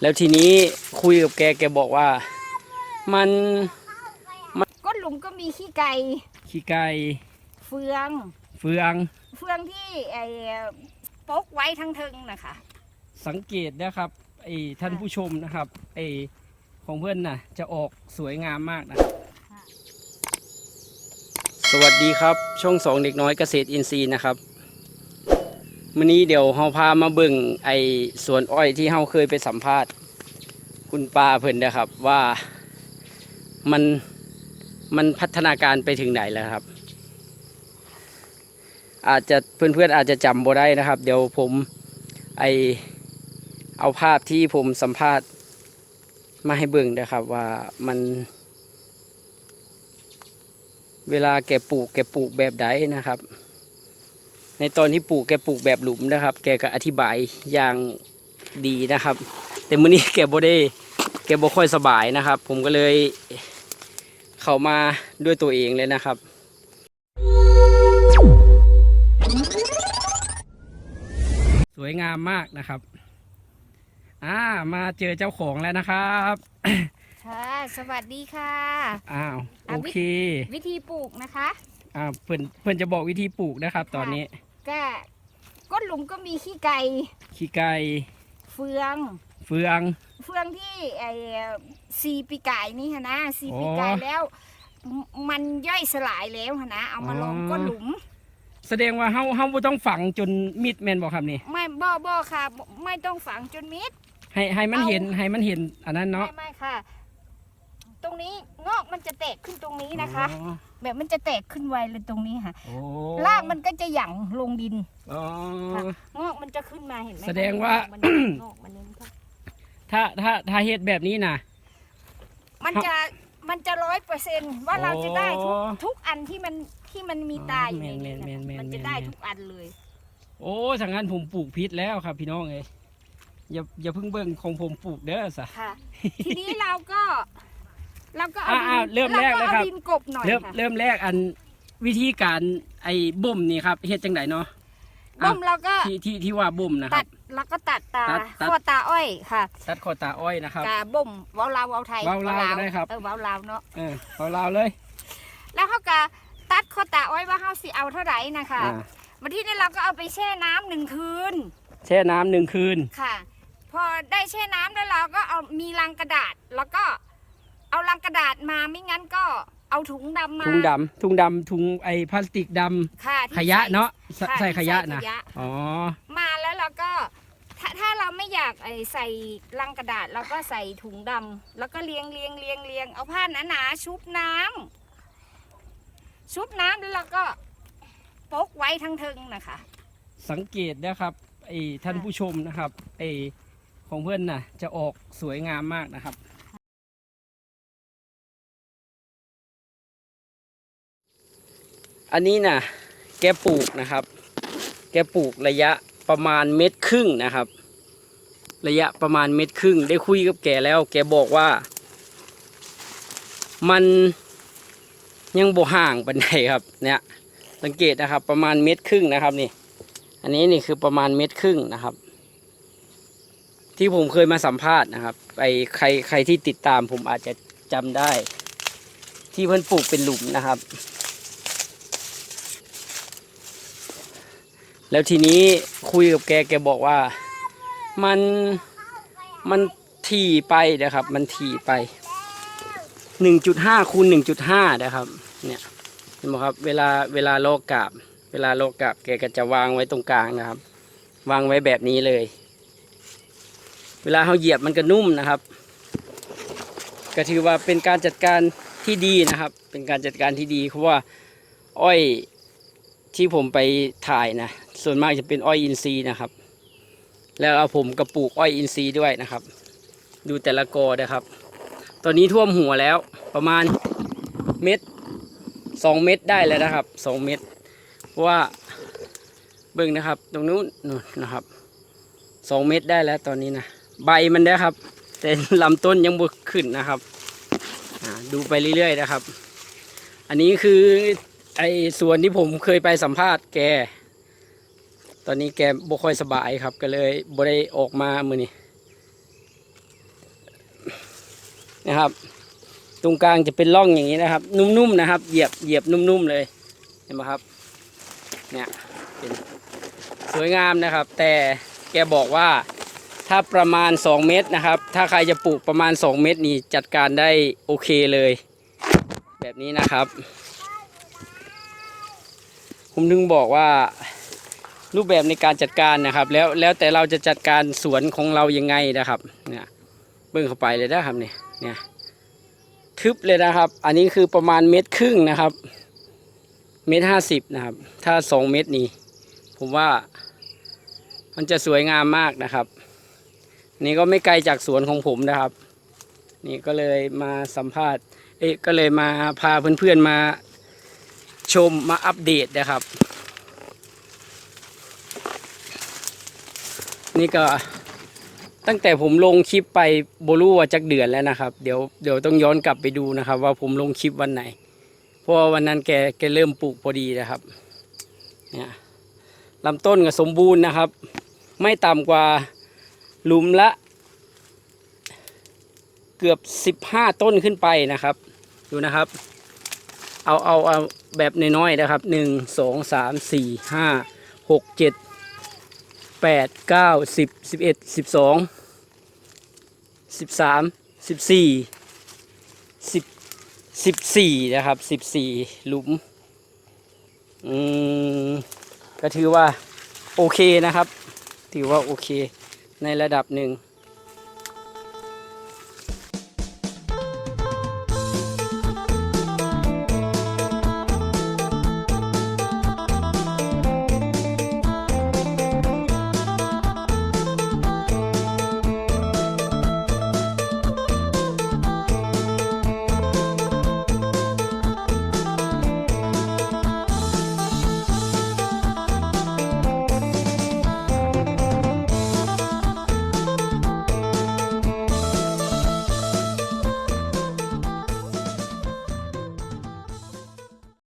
แล้วทีนี้คุยกับแกแกบอกว่า มันก้นหลุมก็มีขี้ไก่ ขี้ไก่ เฟือง เฟือง เฟืองที่ไอ้ปกไว้ทั้งเทึงนะคะสังเกตนะครับไอ้ท่านผู้ชมนะครับไอ้ของเพื่อนน่ะ จะออกสวยงามมากนะครับค่ะสวัสดีครับ ช่องสองเด็กน้อยเกษตรอินทรีย์นะครับ วันนี้เดี๋ยวเฮาพามาเบิ่งไอสวนอ้อยที่เฮาเคยไปสัมภาษณ์ คุณป้าเพิ่นนะครับ ว่ามันมันพัฒนาการไปถึงไหนแล้วครับ อาจจะเพื่อนๆอาจจะจำบ่ได้นะครับ เดี๋ยวผมไอเอาภาพที่ผมสัมภาษณ์มาให้เบิ่งนะครับว่ามัน เวลาแกปลูกแกปลูกแบบใดนะครับ ในตอนที่ปลูกแกปลูกแบบหลุมนะครับ แกก็อธิบายอย่างดีนะครับ แต่มื้อนี้แกบ่ได้แกบ่ค่อยสบายนะครับ ผมก็เลยเข้ามาด้วยตัวเองเลยนะครับสวยงามมากนะครับอ่ามาเจอเจ้าของแล้วนะครับค่ะสวัสดีค่ะอ้าวอะโอวิเค วิธีปลูกนะคะอ่าเพื่อนเพื่อนจะบอกวิธีปลูกนะครับ ตอนนี้ ก็ก้นหลุมก็มีขี้ไก่ ขี้ไก่ เฟือง เฟือง เฟืองที่ไอ้ซีปีกายนี่ฮะนะซีอ๋อปีกายแล้วมมันย่อยสลายแล้วฮะนะเอามาอ๋อลงก้นหลุม แสดงว่าเฮาเฮาบ่ต้องฝังจนมิดแม่นบ่ครับนี่ไม่บ่บ่ค่ะบ่ไม่ต้องฝังจนมิดให้ให้มันเอาเห็นให้มันเห็นอันนั้นเนาะไม่ไม่ค่ะต รงนี้งอกมันจะแตกขึ้นตรงนี้นะคะ อ๋อแบบมันจะแตกขึ้นไวเลยตรงนี้ค่ะ โอ้รากมันก็จะหยั่งลงดิน อ๋อ ค่ะ งอกมันจะขึ้นมาเห็นไหมแสดงว่ามันงอกมันนี่ค่ะถ้าถ้าถ้าเฮ็ดแบบนี้น่ะมันจะมันจะร้อยเปอร์เซ็นต์ว่าเราจะได้ทุกอ๋อทุกอันที่มันที่มันมีตาอยู่ในแม่นี้นแม่นแม่นมันจะแม่นได้แม่นทุกอันเลย โอ้ถ้างั้นผมปลูกพิษแล้วครับ พี่น้องเอ้ยอย่าอย่าเพิ่งเบิ่งของผมปลูกเด้อซะค่ะ ทีนี้เราก็ เราก็เอาอ่าดินๆเริ่มแรกเลยครับาดินกบหน่อยเริ่มค่ะเริ่มแรกอันวิธีการไอ้บ่มนี่ครับเฮ็ดจังไดเนาะบ่มเราก็ที่ที่ที่ว่าบ่มนะคตัรัดบแล้วก็ตัดตาตัดตัดขั้วตาอ้อยค่ะตัดคอตาอ้อยนะครับกาบ่มเว้าลาวเว้าไทยเว้าลาวก็ได้ครับ เออเว้าลาวเนาะเออเอาเราเลยแล้วเขาก็ตัดขั้วตาอ้อยว่าเขาสิเอาเท่าไหร่นะคะอ่าวันที่นี้เราก็เอาไปแช่น้ำหนึ่งคืน แช่น้ำหนึ่งคืน ค่ะ พอได้แช่น้ำแล้วเราก็เอามีลังกระดาษ แล้วก็เอา ลังกระดาษมาไม่งั้นก็เอาถุงดำมาถุงดำถุงดำถุงไอ้พลาสติกดำค่ะที่ขยะใส่เนาะใส่ค่ะใส่ขยะที่นะใส่ขยะอ๋อมาแล้วเราก็ถ้าถ้าเราไม่อยากไอ้ใส่ลังกระดาษเราก็ใส่ถุงดำแล้วก็เลียงเลียงเลียงเลียงเอาผ้าหนาๆชุบน้ำชุบน้ำแล้วเราก็ปกไว้ทั้งเทึงนะคะ สังเกตนะครับไอ้ท่านผู้ชมนะครับไอ้ของเพื่อนน่ะ จะออกสวยงามมากนะครับ อันนี้นะแกปลูกนะครับ แกปลูกระยะประมาณเม็ดครึ่งนะครับ ระยะประมาณเม็ดครึ่ง ได้คุยกับแกแล้ว แกบอกว่า มันยังบ่ห่างปันใดครับ เนี่ยสังเกตนะครับ ประมาณเม็ดครึ่งนะครับนี่ อันนี้นี่คือประมาณเม็ดครึ่งนะครับ ที่ผมเคยมาสัมภาษณ์นะครับไปใครใครที่ติดตามผมอาจจะจำได้ ที่เพิ่นปลูกเป็นหลุมนะครับ แล้วทีนี้คุยกับแกแกบอกว่ามันมันถี่ไปนะครับ มันถี่ไปหนึ่งจุดห้าคูณหนึ่งจุดห้านะครับ เนี่ยเห็นไหมครับเวลาเวลาโลกกาบ เวลาโลกกาบแกก็จะวางไว้ตรงกลางนะครับ วางไว้แบบนี้เลย เวลาเขาเหยียบมันก็นุ่มนะครับ ก็ถือว่าเป็นการจัดการที่ดีนะครับ เป็นการจัดการที่ดีเพราะว่าอ้อยที่ผมไปถ่ายนะ ส่วนมากจะเป็นอ้อยอินทรีย์นะครับ แล้วเอาผมกระปลูกอ้อยอินทรีย์ด้วยนะครับ ดูแต่ละกอนะครับ ตอนนี้ท่วมหัวแล้วประมาณเม็ดสองเม็ดได้แล้วนะครับสองเม็ดเพราะว่าเบิ่งนะครับ ตรงนู้นนู่นนะครับสองเม็ดได้แล้วตอนนี้นะใบมันได้ครับ แต่ลำต้นยังบวขึ้นนะครับดูไปเรื่อยๆนะครับ อันนี้คือไอ้ส่วนที่ผมเคยไปสัมภาษณ์แก ตอนนี้แกบ่ค่อยสบายครับ ก็เลยบ่ได้ออกมามือนี้นะครับ ตรงกลางจะเป็นร่องอย่างนี้นะครับ นุ่มๆนะครับ เหยียบเหยียบนุ่มๆเลยเห็นไหมครับ เนี่ยเป็นสวยงามนะครับ แต่แกบอกว่าถ้าประมาณ 2 เมตรนะครับ ถ้าใครจะปลูกประมาณ 2 เมตรนี่จัดการได้โอเคเลย แบบนี้นะครับ ผมถึงบอกว่า รูปแบบในการจัดการนะครับ แล้วแล้วแต่เราจะจัดการสวนของเรายังไงนะครับเนี่ยเบิ่งเข้าไปเลยนะครับเนี่ยเนี่ยทึบเลยนะครับ อันนี้คือประมาณเมตรครึ่งนะครับ เมตรห้าสิบนะครับ ถ้าสองเมตรนี่ผมว่า มันจะสวยงามมากนะครับ นี่ก็ไม่ไกลจากสวนของผมนะครับ นี่ก็เลยมาสัมภาษณ์เอ๊ะก็เลยมาพาเพื่อนๆมาชมมาอัปเดตนะครับ นี่ก็ตั้งแต่ผมลงคลิปไปโบรู้ว่าจักเดือนแล้วนะครับ เดี๋ยวเดี๋ยวต้องย้อนกลับไปดูนะครับ ว่าผมลงคลิปวันไหน เพราะว่าวันนั้นแกแกเริ่มปลูกพอดีนะครับเนี่ยลำต้นก็สมบูรณ์นะครับ ไม่ต่ำกว่าหลุมละ เกือบ 15 ต้นขึ้นไปนะครับ ดูนะครับ เอาเอาเอาแบบน้อยๆนะครับ 1 2 3 4 5 6 7 แปดเก้าสิบสิบเอ็ดสิบสองสิบสามสิบสี่สิบสิบสี่นะครับสิบสี่หลุมอืมก็ถือว่าโอเคนะครับ ถือว่าโอเคในระดับหนึ่ง